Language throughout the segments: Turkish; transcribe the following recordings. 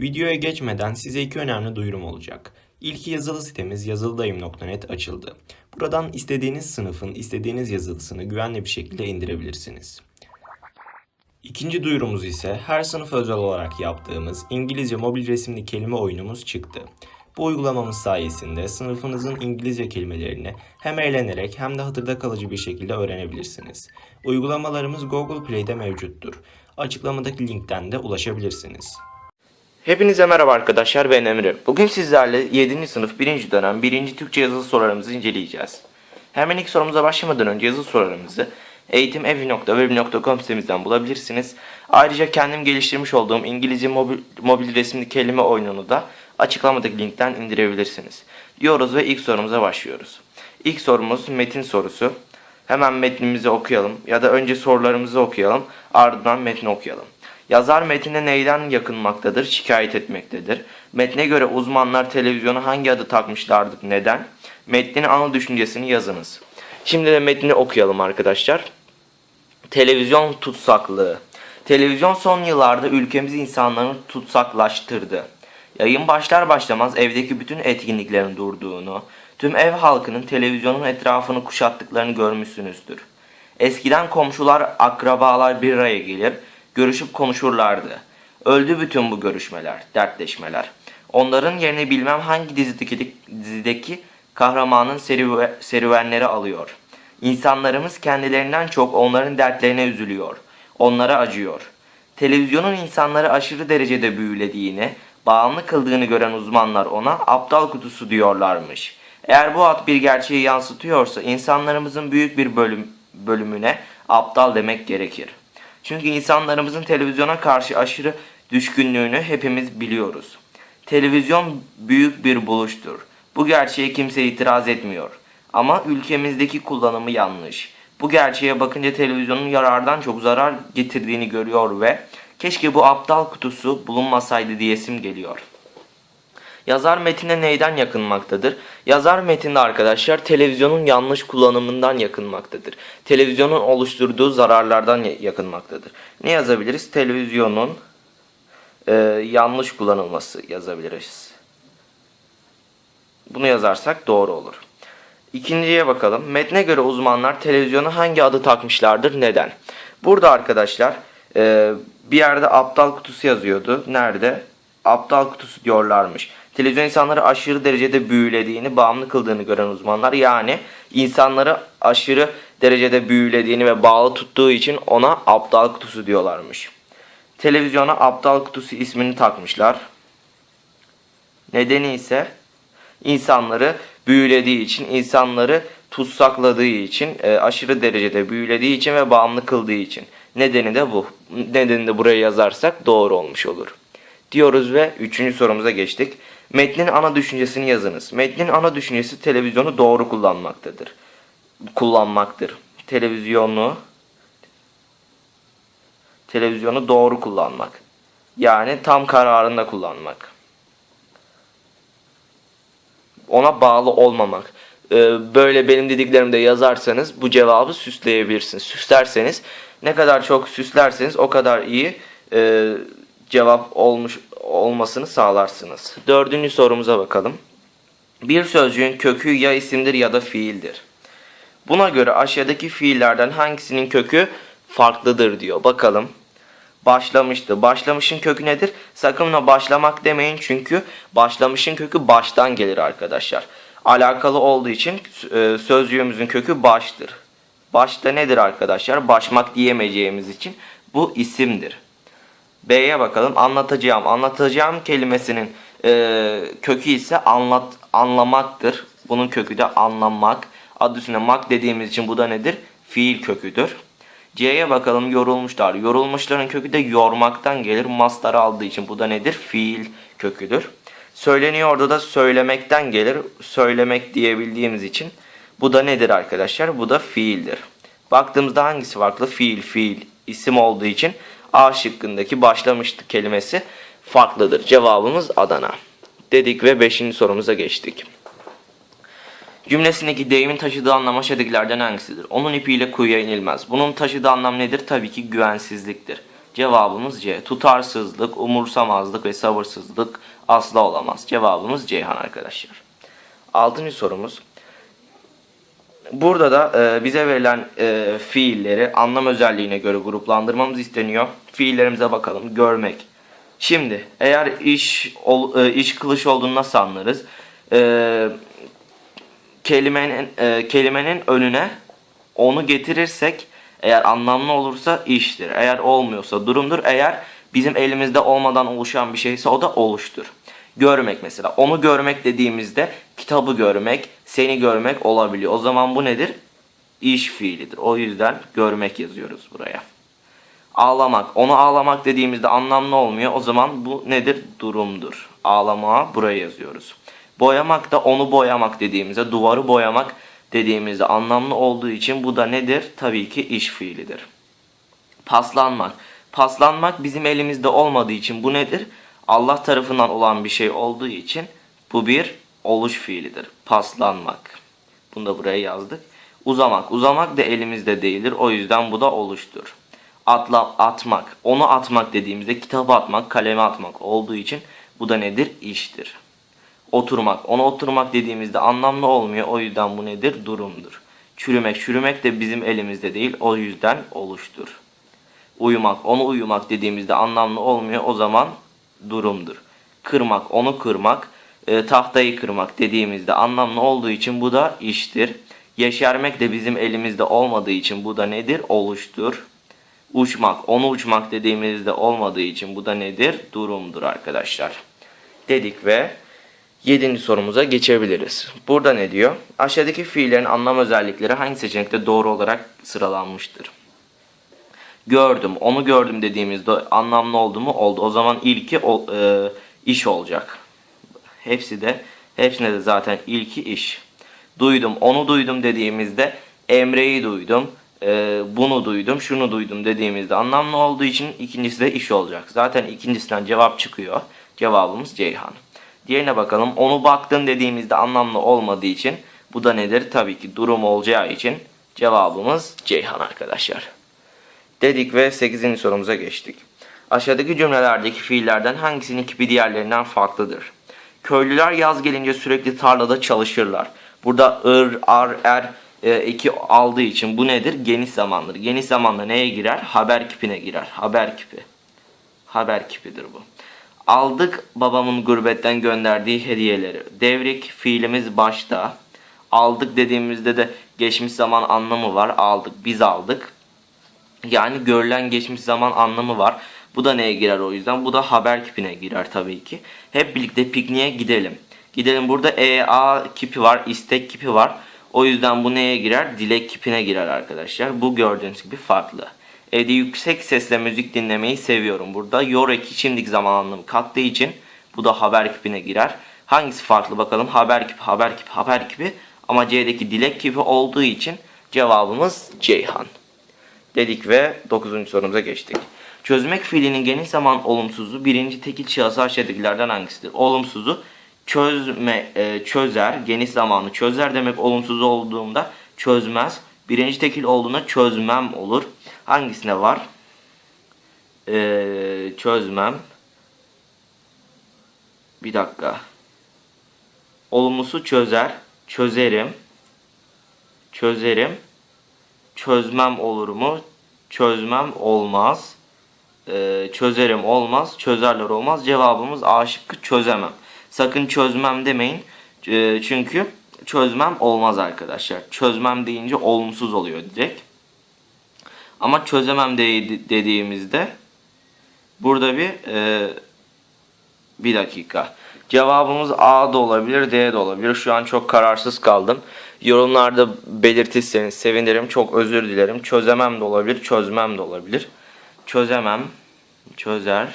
Videoya geçmeden size iki önemli duyurum olacak. İlki yazılı sitemiz yazılıdayım.net açıldı. Buradan istediğiniz sınıfın istediğiniz yazılısını güvenli bir şekilde indirebilirsiniz. İkinci duyurumuz ise her sınıf özel olarak yaptığımız İngilizce mobil resimli kelime oyunumuz çıktı. Bu uygulamamız sayesinde sınıfınızın İngilizce kelimelerini hem eğlenerek hem de hatırda kalıcı bir şekilde öğrenebilirsiniz. Uygulamalarımız Google Play'de mevcuttur. Açıklamadaki linkten de ulaşabilirsiniz. Hepinize merhaba arkadaşlar ben Emre. Bugün sizlerle 7. sınıf 1. dönem 1. Türkçe yazılı sorularımızı inceleyeceğiz. Hemen ilk sorumuza başlamadan önce yazılı sorularımızı eğitimevi.web.com sitemizden bulabilirsiniz. Ayrıca kendim geliştirmiş olduğum İngilizce mobil, mobil resimli kelime oyununu da açıklamadaki linkten indirebilirsiniz. Diyoruz ve ilk sorumuza başlıyoruz. İlk sorumuz metin sorusu. Hemen metnimizi okuyalım ya da önce sorularımızı okuyalım ardından metni okuyalım. Yazar metine neyden yakınmaktadır? Şikayet etmektedir. Metne göre uzmanlar televizyona hangi adı takmışlardır? Neden? Metnin ana düşüncesini yazınız. Şimdi de metni okuyalım arkadaşlar. Televizyon tutsaklığı. Televizyon son yıllarda ülkemiz insanlarını tutsaklaştırdı. Yayın başlar başlamaz evdeki bütün etkinliklerin durduğunu, tüm ev halkının televizyonun etrafını kuşattıklarını görmüşsünüzdür. Eskiden komşular, akrabalar bir araya gelir, görüşüp konuşurlardı. Öldü bütün bu görüşmeler, dertleşmeler. Onların yerini bilmem hangi dizideki, dizideki kahramanın serüve, serüvenleri alıyor. İnsanlarımız kendilerinden çok onların dertlerine üzülüyor. Onlara acıyor. Televizyonun insanları aşırı derecede büyülediğini, bağımlı kıldığını gören uzmanlar ona aptal kutusu diyorlarmış. Eğer bu ad bir gerçeği yansıtıyorsa insanlarımızın büyük bir bölüm, bölümüne aptal demek gerekir. Çünkü insanlarımızın televizyona karşı aşırı düşkünlüğünü hepimiz biliyoruz. Televizyon büyük bir buluştur. Bu gerçeğe kimse itiraz etmiyor. Ama ülkemizdeki kullanımı yanlış. Bu gerçeğe bakınca televizyonun yarardan çok zarar getirdiğini görüyor ve keşke bu aptal kutusu bulunmasaydı diyesim geliyor. Yazar metine neyden yakınmaktadır? Yazar metinde arkadaşlar televizyonun yanlış kullanımından yakınmaktadır. Televizyonun oluşturduğu zararlardan ya- yakınmaktadır. Ne yazabiliriz? Televizyonun e, yanlış kullanılması yazabiliriz. Bunu yazarsak doğru olur. İkinciye bakalım. Metne göre uzmanlar televizyona hangi adı takmışlardır? Neden? Burada arkadaşlar e, bir yerde aptal kutusu yazıyordu. Nerede? Aptal kutusu diyorlarmış. Televizyon insanları aşırı derecede büyülediğini, bağımlı kıldığını gören uzmanlar yani insanları aşırı derecede büyülediğini ve bağlı tuttuğu için ona aptal kutusu diyorlarmış. Televizyona aptal kutusu ismini takmışlar. Nedeni ise insanları büyülediği için, insanları tutsakladığı için, e, aşırı derecede büyülediği için ve bağımlı kıldığı için. Nedeni de bu. Nedeni de buraya yazarsak doğru olmuş olur. Diyoruz ve üçüncü sorumuza geçtik. Metnin ana düşüncesini yazınız. Metnin ana düşüncesi televizyonu doğru kullanmaktadır. Kullanmaktır. Televizyonu televizyonu doğru kullanmak. Yani tam kararında kullanmak ona bağlı olmamak. Ee, böyle benim dediklerimde yazarsanız bu cevabı süsleyebilirsiniz. Süslerseniz ne kadar çok süslerseniz o kadar iyi e, cevap olmuş olmasını sağlarsınız. Dördüncü sorumuza bakalım. Bir sözcüğün kökü ya isimdir ya da fiildir. Buna göre aşağıdaki fiillerden hangisinin kökü farklıdır diyor. Bakalım. Başlamıştı. Başlamışın kökü nedir? Sakın ona başlamak demeyin çünkü başlamışın kökü baştan gelir arkadaşlar. Alakalı olduğu için e, sözcüğümüzün kökü baştır. Başta nedir arkadaşlar? Başmak diyemeyeceğimiz için bu isimdir. B'ye bakalım. Anlatacağım. Anlatacağım kelimesinin e, kökü ise anlat anlamaktır. Bunun kökü de anlamak. Adı üstünde mak dediğimiz için bu da nedir? Fiil köküdür. C'ye bakalım yorulmuşlar. Yorulmuşların kökü de yormaktan gelir. Mastar aldığı için bu da nedir? Fiil köküdür. Söyleniyordu da söylemekten gelir. Söylemek diyebildiğimiz için bu da nedir arkadaşlar? Bu da fiildir. Baktığımızda hangisi farklı? Fiil, fiil, isim olduğu için A şıkkındaki başlamıştı kelimesi farklıdır. Cevabımız Adana. Dedik ve 5. sorumuza geçtik. Cümlesindeki deyimin taşıdığı anlam aşağıdakilerden hangisidir? Onun ipiyle kuyuya inilmez. Bunun taşıdığı anlam nedir? Tabii ki güvensizliktir. Cevabımız C. Tutarsızlık, umursamazlık ve sabırsızlık asla olamaz. Cevabımız Ceyhan arkadaşlar. Altıncı sorumuz. Burada da e, bize verilen e, fiilleri anlam özelliğine göre gruplandırmamız isteniyor. Fiillerimize bakalım. Görmek. Şimdi eğer iş ol, e, iş kılıç olduğunu nasıl anlarız? E, kelimenin e, kelimenin önüne onu getirirsek eğer anlamlı olursa iştir. Eğer olmuyorsa durumdur. Eğer bizim elimizde olmadan oluşan bir şeyse o da oluştur. Görmek mesela. Onu görmek dediğimizde kitabı görmek, seni görmek olabiliyor. O zaman bu nedir? İş fiilidir. O yüzden görmek yazıyoruz buraya. Ağlamak. Onu ağlamak dediğimizde anlamlı olmuyor. O zaman bu nedir? Durumdur. Ağlamaya buraya yazıyoruz. Boyamak da onu boyamak dediğimizde, duvarı boyamak dediğimizde anlamlı olduğu için bu da nedir? Tabii ki iş fiilidir. Paslanmak. Paslanmak bizim elimizde olmadığı için bu nedir? Allah tarafından olan bir şey olduğu için bu bir oluş fiilidir. Paslanmak. Bunu da buraya yazdık. Uzamak. Uzamak da elimizde değildir. O yüzden bu da oluştur. Atla, atmak. Onu atmak dediğimizde kitabı atmak, kaleme atmak olduğu için bu da nedir? İştir. Oturmak. Onu oturmak dediğimizde anlamlı olmuyor. O yüzden bu nedir? Durumdur. Çürümek. Çürümek de bizim elimizde değil. O yüzden oluştur. Uyumak. Onu uyumak dediğimizde anlamlı olmuyor. O zaman durumdur. Kırmak. Onu kırmak. e, tahtayı kırmak dediğimizde anlamlı olduğu için bu da iştir. Yeşermek de bizim elimizde olmadığı için bu da nedir? Oluştur. Uçmak. Onu uçmak dediğimizde olmadığı için bu da nedir? Durumdur arkadaşlar. Dedik ve 7. sorumuza geçebiliriz. Burada ne diyor? Aşağıdaki fiillerin anlam özellikleri hangi seçenekte doğru olarak sıralanmıştır? Gördüm, onu gördüm dediğimizde anlamlı oldu mu? Oldu. O zaman ilki ol- e, iş olacak. Hepsi de, hepsine de zaten ilki iş. Duydum, onu duydum dediğimizde Emre'yi duydum, e, bunu duydum, şunu duydum dediğimizde anlamlı olduğu için ikincisi de iş olacak. Zaten ikincisinden cevap çıkıyor. Cevabımız Ceyhan. Diğerine bakalım. Onu baktın dediğimizde anlamlı olmadığı için bu da nedir? Tabii ki durum olacağı için cevabımız Ceyhan arkadaşlar. Dedik ve 8. sorumuza geçtik. Aşağıdaki cümlelerdeki fiillerden hangisinin kipi diğerlerinden farklıdır? Köylüler yaz gelince sürekli tarlada çalışırlar. Burada ır, ar, er e, eki aldığı için bu nedir? Geniş zamandır. Geniş zamanda neye girer? Haber kipine girer. Haber kipi. Haber kipidir bu. Aldık babamın gurbetten gönderdiği hediyeleri. Devrik fiilimiz başta. Aldık dediğimizde de geçmiş zaman anlamı var. Aldık, biz aldık. Yani görülen geçmiş zaman anlamı var. Bu da neye girer o yüzden? Bu da haber kipine girer tabii ki. Hep birlikte pikniğe gidelim. Gidelim burada EA kipi var, istek kipi var. O yüzden bu neye girer? Dilek kipine girer arkadaşlar. Bu gördüğünüz gibi farklı. Evde yüksek sesle müzik dinlemeyi seviyorum. Burada yor eki şimdiki zaman anlamı kattığı için bu da haber kipine girer. Hangisi farklı bakalım? Haber kipi, haber kipi, haber kipi. Ama C'deki dilek kipi olduğu için cevabımız Ceyhan dedik ve 9. sorumuza geçtik. Çözmek fiilinin geniş zaman olumsuzu birinci tekil şahısı aşağıdakilerden hangisidir? Olumsuzu çözme, e, çözer, geniş zamanlı çözer demek olumsuz olduğunda çözmez. Birinci tekil olduğunda çözmem olur. Hangisine var? Ee, çözmem. Bir dakika. Olumlusu çözer, çözerim, çözerim çözmem olur mu? Çözmem olmaz. Ee, çözerim olmaz. Çözerler olmaz. Cevabımız A şıkkı çözemem. Sakın çözmem demeyin. Ee, çünkü çözmem olmaz arkadaşlar. Çözmem deyince olumsuz oluyor direkt. Ama çözemem de- dediğimizde burada bir e, bir dakika. Cevabımız A da olabilir, D de olabilir. Şu an çok kararsız kaldım. Yorumlarda belirtirseniz sevinirim. Çok özür dilerim. Çözemem de olabilir, çözmem de olabilir. Çözemem, çözer.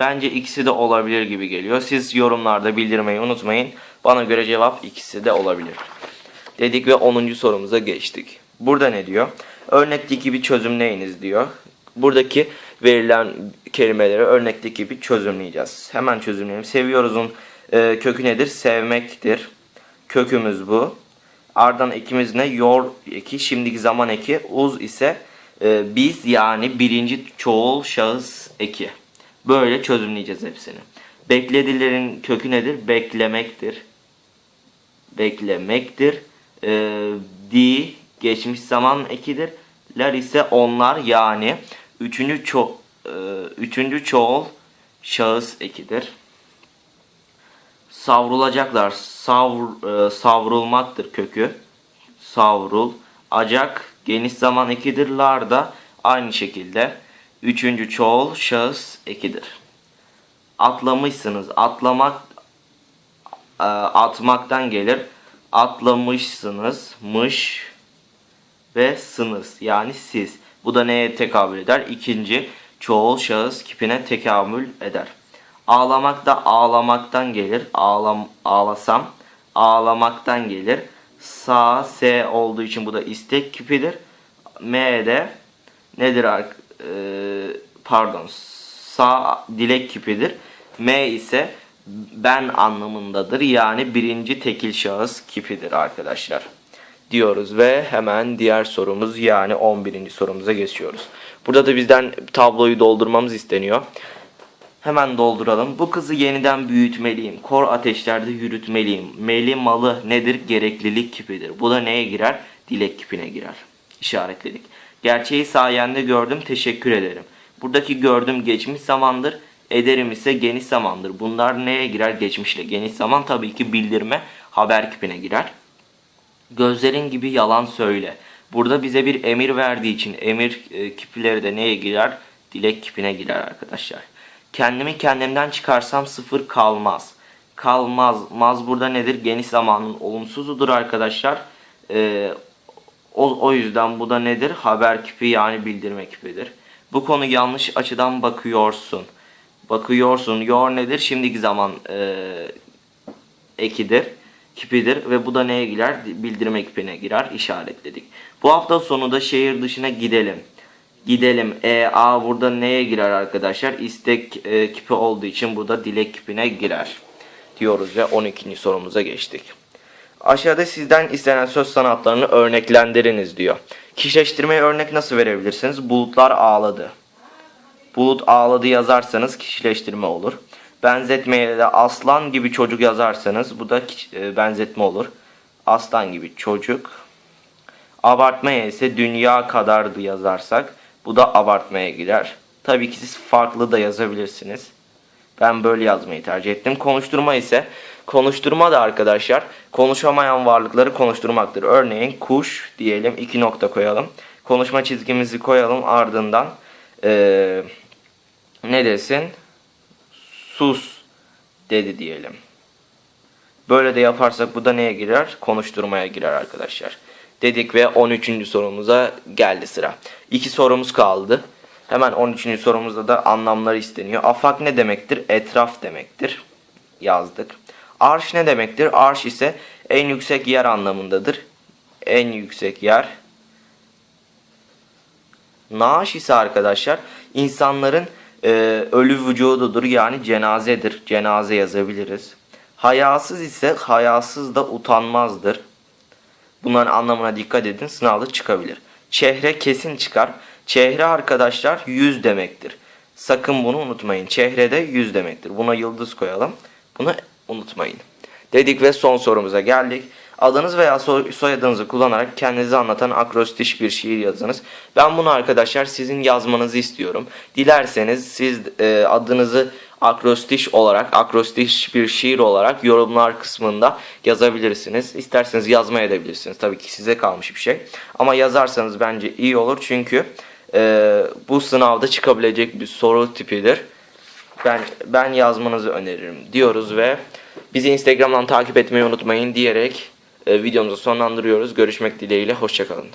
Bence ikisi de olabilir gibi geliyor. Siz yorumlarda bildirmeyi unutmayın. Bana göre cevap ikisi de olabilir. Dedik ve 10. sorumuza geçtik. Burada ne diyor? Örnekteki gibi çözümleyiniz diyor. Buradaki verilen kelimeleri örnekteki gibi çözümleyeceğiz. Hemen çözümleyelim. Seviyoruz'un e, kökü nedir? Sevmektir. Kökümüz bu. Ardından ekimiz ne? Yor eki. Şimdiki zaman eki. Uz ise Ee, biz yani birinci çoğul şahıs eki. Böyle çözümleyeceğiz hepsini. Bekledilerin kökü nedir? Beklemektir. Beklemektir. Ee, di geçmiş zaman ekidir. Ler ise onlar yani üçüncü ço e, üçüncü çoğul şahıs ekidir. Savrulacaklar. Savr, e, savrulmaktır kökü. Savrul. Acak geniş zaman ekidir. Lar da aynı şekilde üçüncü çoğul şahıs ekidir. Atlamışsınız. Atlamak e, atmaktan gelir. Atlamışsınız. Mış ve sınız yani siz. Bu da neye tekabül eder? İkinci çoğul şahıs kipine tekamül eder. Ağlamak da ağlamaktan gelir. Ağlam, ağlasam ağlamaktan gelir. Sa, S olduğu için bu da istek kipidir. M de nedir? Ee, pardon. Sa dilek kipidir. M ise ben anlamındadır. Yani birinci tekil şahıs kipidir arkadaşlar diyoruz ve hemen diğer sorumuz yani 11. sorumuza geçiyoruz. Burada da bizden tabloyu doldurmamız isteniyor. Hemen dolduralım. Bu kızı yeniden büyütmeliyim. Kor ateşlerde yürütmeliyim. Meli malı nedir? Gereklilik kipidir. Bu da neye girer? Dilek kipine girer. İşaretledik. Gerçeği sayende gördüm. Teşekkür ederim. Buradaki gördüm geçmiş zamandır. Ederim ise geniş zamandır. Bunlar neye girer? Geçmişle. Geniş zaman tabii ki bildirme haber kipine girer. Gözlerin gibi yalan söyle. Burada bize bir emir verdiği için emir e, kipleri de neye girer? Dilek kipine girer arkadaşlar. Kendimi kendimden çıkarsam sıfır kalmaz. Kalmaz. Maz burada nedir? Geniş zamanın olumsuzudur arkadaşlar. E, o, o yüzden bu da nedir? Haber kipi yani bildirme kipidir. Bu konu yanlış açıdan bakıyorsun. Bakıyorsun. Yor nedir? Şimdiki zaman e, ekidir, kipidir ve bu da neye girer? Bildirme ekipine girer, işaretledik. Bu hafta sonu da şehir dışına gidelim. Gidelim. E, A burada neye girer arkadaşlar? İstek e, kipi olduğu için burada dilek kipine girer. Diyoruz ve 12. sorumuza geçtik. Aşağıda sizden istenen söz sanatlarını örneklendiriniz diyor. Kişileştirmeye örnek nasıl verebilirsiniz? Bulutlar ağladı. Bulut ağladı yazarsanız kişileştirme olur. Benzetmeye de aslan gibi çocuk yazarsanız bu da e, benzetme olur. Aslan gibi çocuk. Abartmaya ise dünya kadardı yazarsak bu da abartmaya girer. Tabii ki siz farklı da yazabilirsiniz. Ben böyle yazmayı tercih ettim. Konuşturma ise konuşturma da arkadaşlar konuşamayan varlıkları konuşturmaktır. Örneğin kuş diyelim iki nokta koyalım. Konuşma çizgimizi koyalım ardından eee ne desin? Sus dedi diyelim. Böyle de yaparsak bu da neye girer? Konuşturmaya girer arkadaşlar. Dedik ve 13. sorumuza geldi sıra. İki sorumuz kaldı. Hemen 13. sorumuzda da anlamları isteniyor. Afak ne demektir? Etraf demektir. Yazdık. Arş ne demektir? Arş ise en yüksek yer anlamındadır. En yüksek yer. Naaş ise arkadaşlar insanların e, ölü vücududur yani cenazedir. Cenaze yazabiliriz. Hayasız ise hayasız da utanmazdır. Bunların anlamına dikkat edin sınavda çıkabilir. Çehre kesin çıkar. Çehre arkadaşlar yüz demektir. Sakın bunu unutmayın. Çehrede yüz demektir. Buna yıldız koyalım. Bunu unutmayın. Dedik ve son sorumuza geldik. Adınız veya soy- soyadınızı kullanarak kendinizi anlatan akrostiş bir şiir yazınız. Ben bunu arkadaşlar sizin yazmanızı istiyorum. Dilerseniz siz e, adınızı akrostiş olarak, akrostiş bir şiir olarak yorumlar kısmında yazabilirsiniz. İsterseniz yazmaya edebilirsiniz. Tabii ki size kalmış bir şey. Ama yazarsanız bence iyi olur çünkü e, bu sınavda çıkabilecek bir soru tipidir. Ben ben yazmanızı öneririm diyoruz ve bizi Instagram'dan takip etmeyi unutmayın diyerek e, videomuzu sonlandırıyoruz. Görüşmek dileğiyle hoşçakalın.